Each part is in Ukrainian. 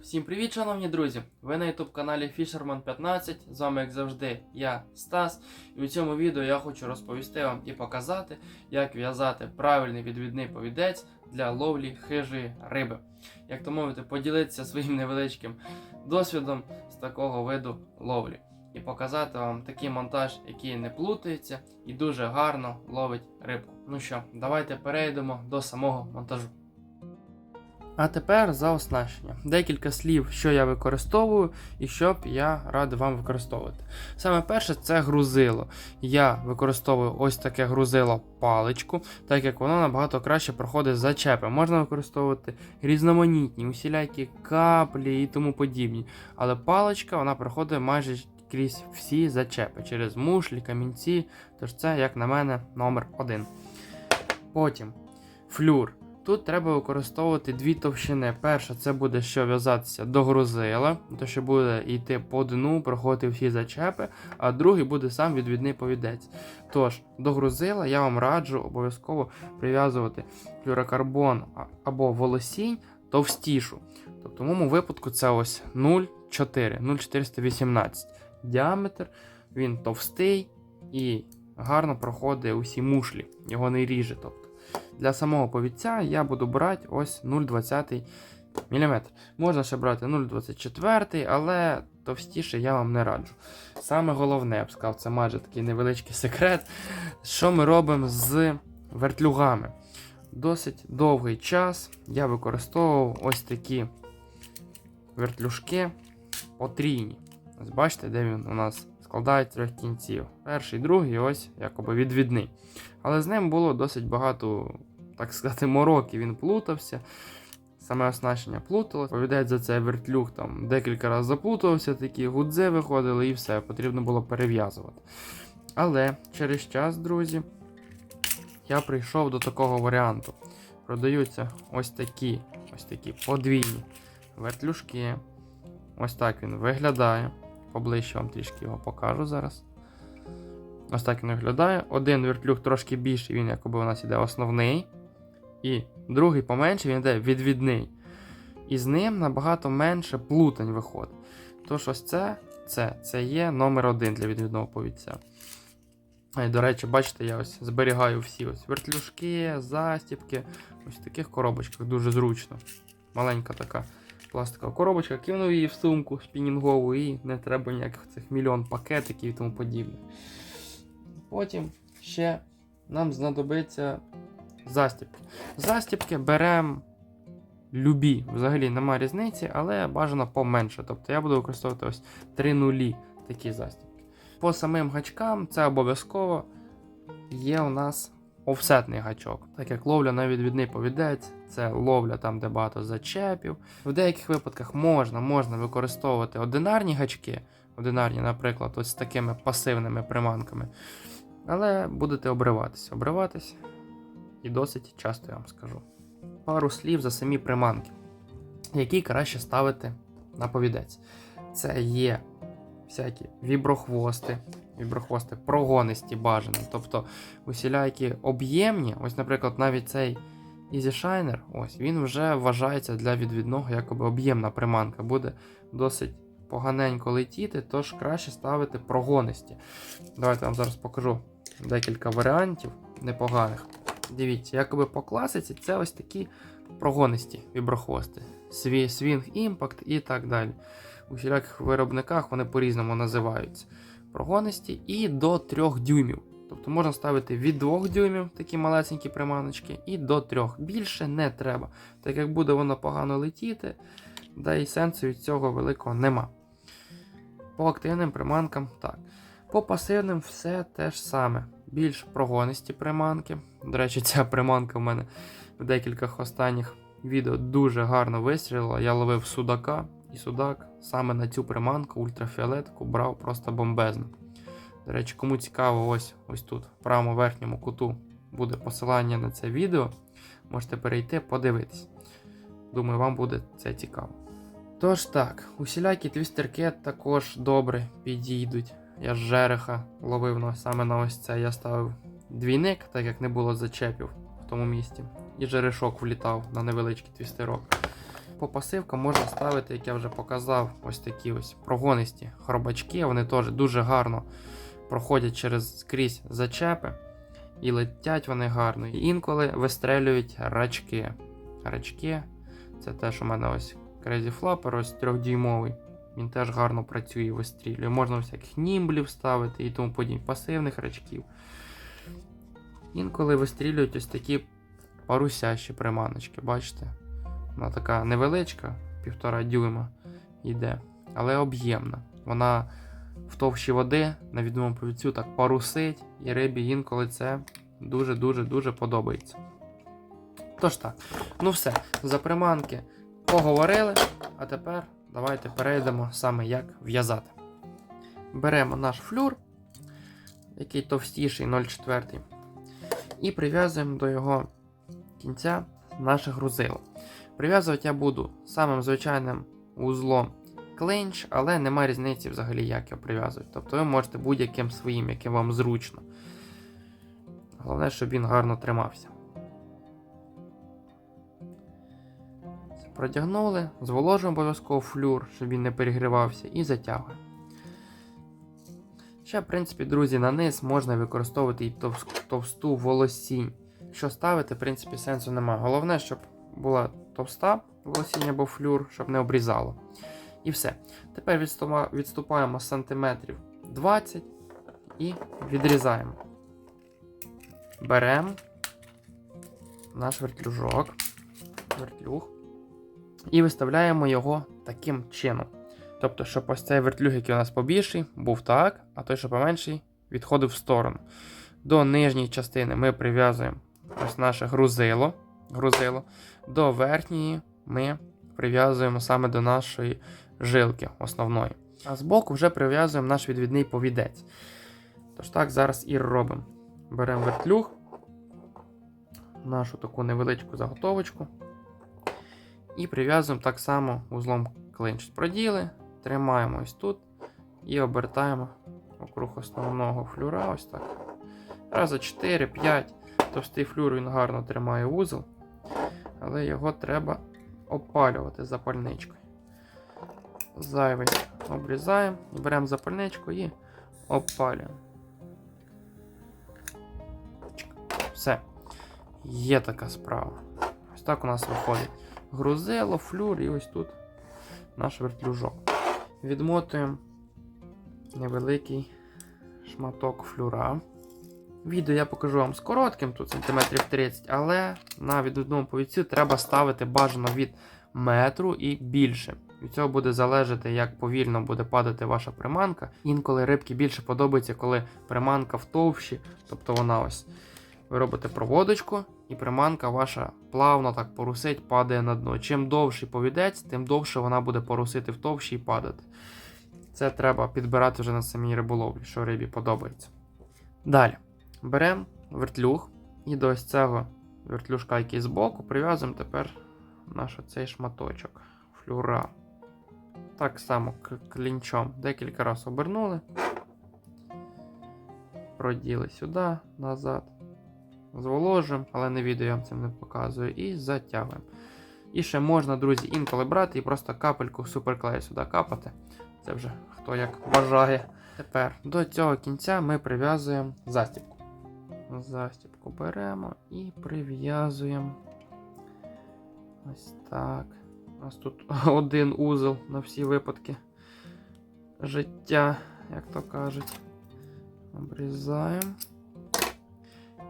Всім привіт, шановні друзі! Ви на youtube каналі Fisherman 15. З вами, як завжди, я Стас. І у цьому відео я хочу розповісти вам і показати, як в'язати правильний відвідний повідець для ловлі хижої риби. Як то мовити, поділитися своїм невеличким досвідом з такого виду ловлі. І показати вам такий монтаж, який не плутається і дуже гарно ловить рибку. Ну що, давайте перейдемо до самого монтажу. А тепер за оснащення. Декілька слів, що я використовую і що б я радий вам використовувати. Саме перше це грузило. Я використовую ось таке грузило паличку, так як воно набагато краще проходить зачепи. Можна використовувати різноманітні, усілякі каплі і тому подібні. Але паличка вона проходить майже крізь всі зачепи через мушлі, камінці. Тож це, як на мене, номер один. Потім флюр. Тут треба використовувати дві товщини. Перша це буде що в'язатися до грузила, то що буде йти по дну, проходити всі зачепи, а другий буде сам відвідний повідець. Тож, до грузила я вам раджу обов'язково прив'язувати флюрокарбон або волосінь товстішу. Тобто в моєму випадку це ось 0,4, 0,418. Діаметр, він товстий і гарно проходить усі мушлі, його не ріже. Тобто. Для самого повідця я буду брати ось 0,20 мм. Можна ще брати 0,24, але товстіше я вам не раджу. Саме головне, я б сказав, це майже такий невеличкий секрет. Що ми робимо з вертлюгами? Досить довгий час я використовував ось такі вертлюжки потрійні. Ось бачите, де він у нас складає трьох кінців. Перший, другий, ось якоби відвідний. Але з ним було досить багато, так сказати, мороків. Він плутався. Саме оснащення плутало. Повідають за це вертлюг там декілька разів заплутався, такі гудзи виходили і все, потрібно було перев'язувати. Але через час, друзі, я прийшов до такого варіанту. Продаються ось такі, ось такі подвійні вертлюжки. Ось так він виглядає. Поближче вам трішки його покажу зараз. Ось так він виглядає. Один вертлюг трошки більший, він якоби у нас іде основний. І другий поменше, він йде відвідний. І з ним набагато менше плутань виходить. Тож ось це, це, це є номер один для відвідного повідця. І, до речі, бачите, я ось зберігаю всі ось вертлюжки, застіпки. Ось в таких коробочках дуже зручно. Маленька така пластикова коробочка, кинув її в сумку спінінгову і не треба ніяких цих мільйон пакетиків і тому подібне. Потім ще нам знадобиться застіпки. Застіпки беремо любі, взагалі немає різниці, але бажано поменше. Тобто я буду використовувати ось 3 нулі такі застіпки. По самим гачкам це обов'язково є у нас офсетний гачок. Так як ловля на відвідний повідець, це ловля там, де багато зачепів. В деяких випадках можна, можна використовувати одинарні гачки, одинарні, наприклад, ось з такими пасивними приманками. Але будете обриватись, обриватись і досить часто я вам скажу. Пару слів за самі приманки, які краще ставити на повідець. Це є всякі віброхвости, віброхвости прогонисті бажані, тобто усілякі об'ємні, ось, наприклад, навіть цей Shiner, ось він вже вважається для відвідного якоби об'ємна приманка, буде досить поганенько летіти, тож краще ставити прогонисті. Давайте я вам зараз покажу декілька варіантів непоганих. Дивіться, якоби по класиці це ось такі прогонисті віброхвости. Swing Impact і так далі. У всіляких виробниках вони по-різному називаються. Прогонисті і до 3 дюймів. Тобто можна ставити від 2 дюймів такі малесенькі приманочки, і до 3. Більше не треба. Так як буде воно погано летіти, да і сенсу від цього великого нема. По активним приманкам так. По пасивним все те ж саме. Більш прогонисті приманки. До речі, ця приманка в мене в декількох останніх відео дуже гарно вистрілила. Я ловив судака, і судак саме на цю приманку ультрафіолетку брав просто бомбезно. До речі, кому цікаво, ось ось тут, в правому верхньому куту, буде посилання на це відео. Можете перейти, подивитись. Думаю, вам буде це цікаво. Тож так, усілякі твістерки також добре підійдуть. Я з жереха ловив на, саме на ось це. Я ставив двійник, так як не було зачепів в тому місці. І жерешок влітав на невеличкий твістерок. По пасивкам можна ставити, як я вже показав, ось такі ось прогонисті хробачки. Вони теж дуже гарно проходять через скрізь зачепи. І летять вони гарно. І інколи вистрелюють рачки. Рачки це теж у мене ось Crazy Flapper, ось трьохдюймовий. Він теж гарно працює і вистрілює. Можна всяких німблів ставити і тому подібне, пасивних рачків. Інколи вистрілюють ось такі парусящі приманочки, бачите? Вона така невеличка, півтора дюйма йде, але об'ємна. Вона в товщі води на відомому повіцю так парусить, і рибі інколи це дуже-дуже дуже подобається. Тож так, ну все, за приманки поговорили, а тепер давайте перейдемо саме як в'язати. Беремо наш флюр, який товстіший 0,4, і прив'язуємо до його кінця наше грузило. Прив'язувати я буду самим звичайним узлом клинч, але немає різниці взагалі, як його прив'язувати. Тобто ви можете будь-яким своїм, яким вам зручно. Головне, щоб він гарно тримався. Це Продягнули, зволожуємо обов'язково флюр, щоб він не перегрівався, і затягуємо. Ще, в принципі, друзі, на низ можна використовувати і товсту волосінь. Що ставити, в принципі, сенсу немає. Головне, щоб була товста волосінь або флюр, щоб не обрізало. І все. Тепер відступаємо сантиметрів 20 і відрізаємо. Беремо наш вертлюжок, вертлюг, і виставляємо його таким чином. Тобто, щоб ось цей вертлюг, який у нас побільший, був так, а той, що поменший, відходив в сторону. До нижньої частини ми прив'язуємо ось наше грузило. грузило. До верхньої ми прив'язуємо саме до нашої жилки основної. А збоку вже прив'язуємо наш відвідний повідець. Тож так, зараз і робимо. Беремо вертлюг, нашу таку невеличку заготовочку. І прив'язуємо так само узлом клинч. Проділи, тримаємо ось тут і обертаємо округ основного флюра. Ось так. Раза 4-5. Товстий флюр він гарно тримає вузол, але його треба опалювати запальничкою. Зайвий обрізаємо, беремо запальничку і опалюємо. Все. Є така справа. Ось так у нас виходить. Грузило, флюр і ось тут наш вертлюжок. Відмотуємо невеликий шматок флюра. Відео я покажу вам з коротким, тут сантиметрів 30, але на відвідному повідцю треба ставити бажано від метру і більше. Від цього буде залежати, як повільно буде падати ваша приманка. Інколи рибки більше подобається, коли приманка в товщі, тобто вона ось. Ви робите проводочку, і приманка ваша плавно так порусить, падає на дно. Чим довший повідець, тим довше вона буде порусити в товщі і падати. Це треба підбирати вже на самій риболовлі, що рибі подобається. Далі. Беремо вертлюг і до ось цього вертлюжка, який збоку, прив'язуємо тепер наш оцей шматочок флюра. Так само клінчом декілька разів обернули. Проділи сюди, назад. Зволожуємо, але не відео я вам цим не показую. І затягуємо. І ще можна, друзі, інколи брати і просто капельку суперклею сюди капати. Це вже хто як бажає. Тепер до цього кінця ми прив'язуємо застібку. Застібку беремо і прив'язуємо. Ось так. У нас тут один узел на всі випадки життя, як то кажуть. Обрізаємо.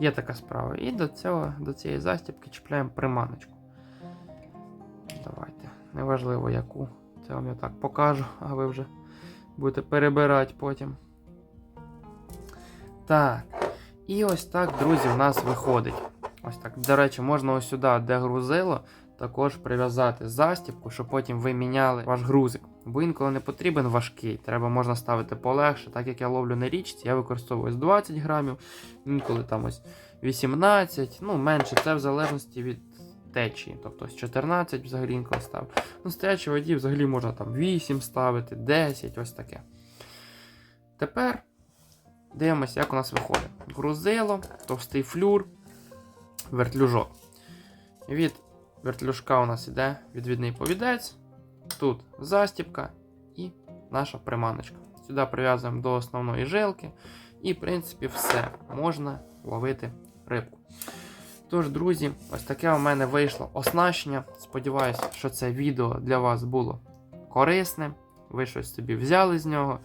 Є така справа. І до цього, до цієї застібки чіпляємо приманочку. Давайте. Неважливо яку. Це вам я так покажу, а ви вже будете перебирати потім. Так. І ось так, друзі, у нас виходить. Ось так. До речі, можна ось сюди, де грузило, також прив'язати застібку, щоб потім ви міняли ваш грузик. Бо інколи не потрібен важкий, треба можна ставити полегше. Так як я ловлю на річці, я використовую ось 20 грамів, інколи там ось 18, ну менше, це в залежності від течії. Тобто ось 14 взагалі інколи ставлю. Ну, з воді взагалі можна там 8 ставити, 10, ось таке. Тепер дивимося, як у нас виходить. Грузило, товстий флюр. вертлюжок. Від вертлюжка у нас іде відвідний повідець, тут застіпка і наша приманочка. Сюди прив'язуємо до основної жилки, і, в принципі, все можна ловити рибку. Тож, друзі, ось таке у мене вийшло оснащення. Сподіваюся, що це відео для вас було корисним. Ви щось собі взяли з нього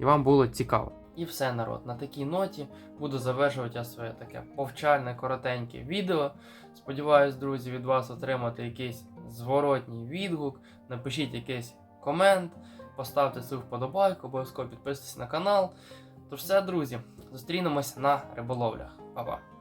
і вам було цікаво. І все, народ. На такій ноті буду завершувати я своє таке повчальне, коротеньке відео. Сподіваюсь, друзі, від вас отримати якийсь зворотній відгук. Напишіть якийсь комент, поставте свою вподобайку, обов'язково підписуйтесь на канал. Тож все, друзі, зустрінемось на риболовлях. Па-па!